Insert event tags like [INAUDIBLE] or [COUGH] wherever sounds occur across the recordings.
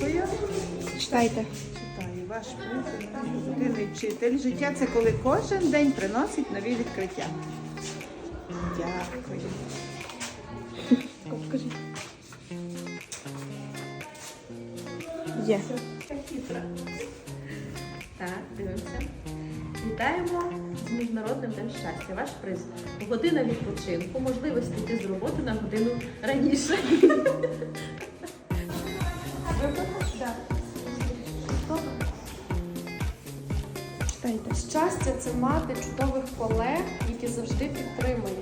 Дякую. Читайте. Читаю ваш приз, позитивний вчитель. Життя це коли кожен день приносить нові відкриття. Дякую. Покажи. Є. Так, дивимося. Вітаємо з міжнародним днем щастя. Ваш приз. Година відпочинку, можливість піти з роботи на годину раніше. Читайте. Щастя це мати чудових колег, які завжди підтримують.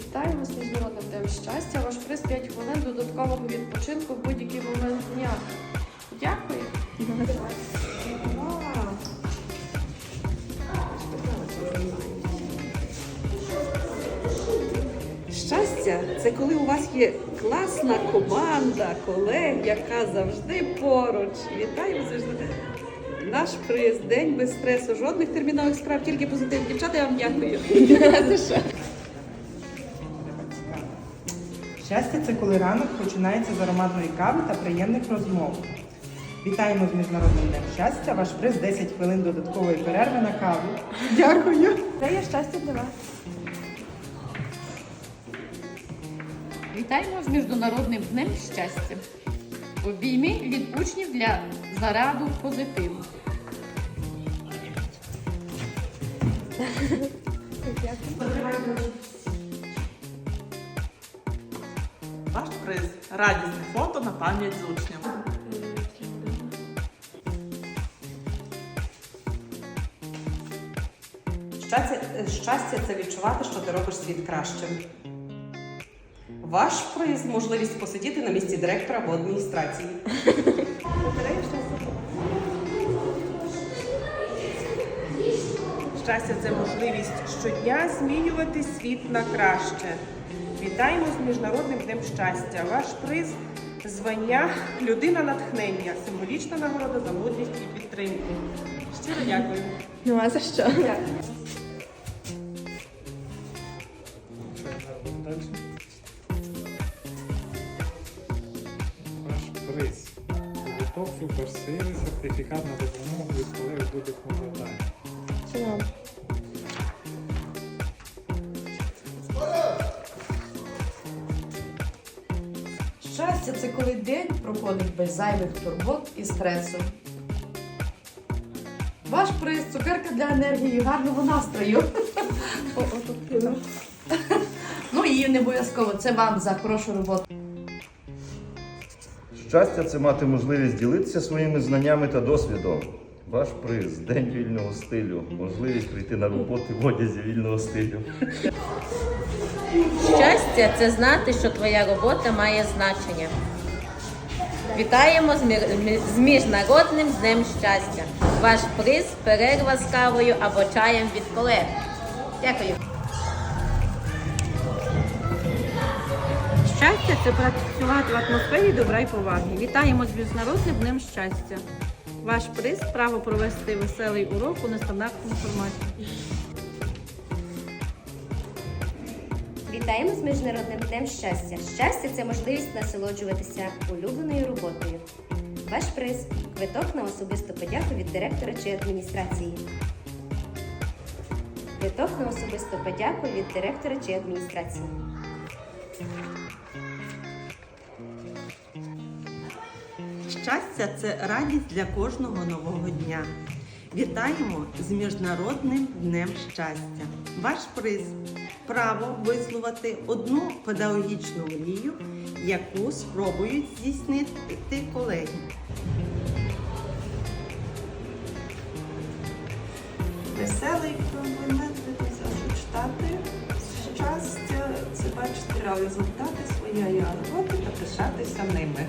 Вітаємо з міжнародним днем щастя. Ваш приз 5 хвилин додаткового відпочинку в будь-який момент дня. Дякую. Щастя це коли у вас є класна команда, колег, яка завжди поруч. Вітаю завжди. Наш приз, день без стресу, жодних термінових справ, тільки позитив. Дівчата, я вам дякую. [LAUGHS] Щастя це коли ранок починається з ароматної кави та приємних розмов. Вітаємо з міжнародним днем щастя. Ваш приз 10 хвилин додаткової перерви на каву. Дякую. Це є щастя для вас. Вітаємо з міжнародним днем щастя. Обійми від учнів для зараду позитиву. Ваш приз радісне фото на пам'ять з учнем. Щастя, щастя це відчувати, що ти робиш світ кращим. Ваш приз можливість посидіти на місці директора або адміністрації. Щастя це можливість щодня змінювати світ на краще. Вітаємо з міжнародним днем щастя. Ваш приз звання людина натхнення, символічна нагорода за мудрість і підтримку. Щиро дякую. Ну а за що? Ваш Готов суперсили, сертифікат на допомогу від колег будь-якому завданні. Це. Щастя це коли день проходить без зайвих турбот і стресу. Ваш приз цукерка для енергії і гарного настрою. Ну і не обов'язково, це вам за хорошу роботу. Щастя це мати можливість ділитися своїми знаннями та досвідом. Ваш приз День вільного стилю, можливість прийти на роботу в одязі вільного стилю. Щастя це знати, що твоя робота має значення. Вітаємо з, міжнародним днем щастя. Ваш приз перерва з кавою або чаєм від колег. Дякую. Щастя це працювати в атмосфері добра і поваги. Вітаємо з міжнародним днем щастя. Ваш приз право провести веселий урок у нестандартному форматі. Вітаємо з міжнародним днем щастя. Щастя це можливість насолоджуватися улюбленою роботою. Ваш приз квиток на особисту подяку від директора чи адміністрації. Квиток на особисту подяку від директора чи адміністрації. Щастя це радість для кожного нового дня. Вітаємо з Міжнародним днем щастя. Ваш приз право висловити одну педагогічну мрію, яку спробують здійснити колеги. Веселий Бачити результати своєї роботи та пишатися ними.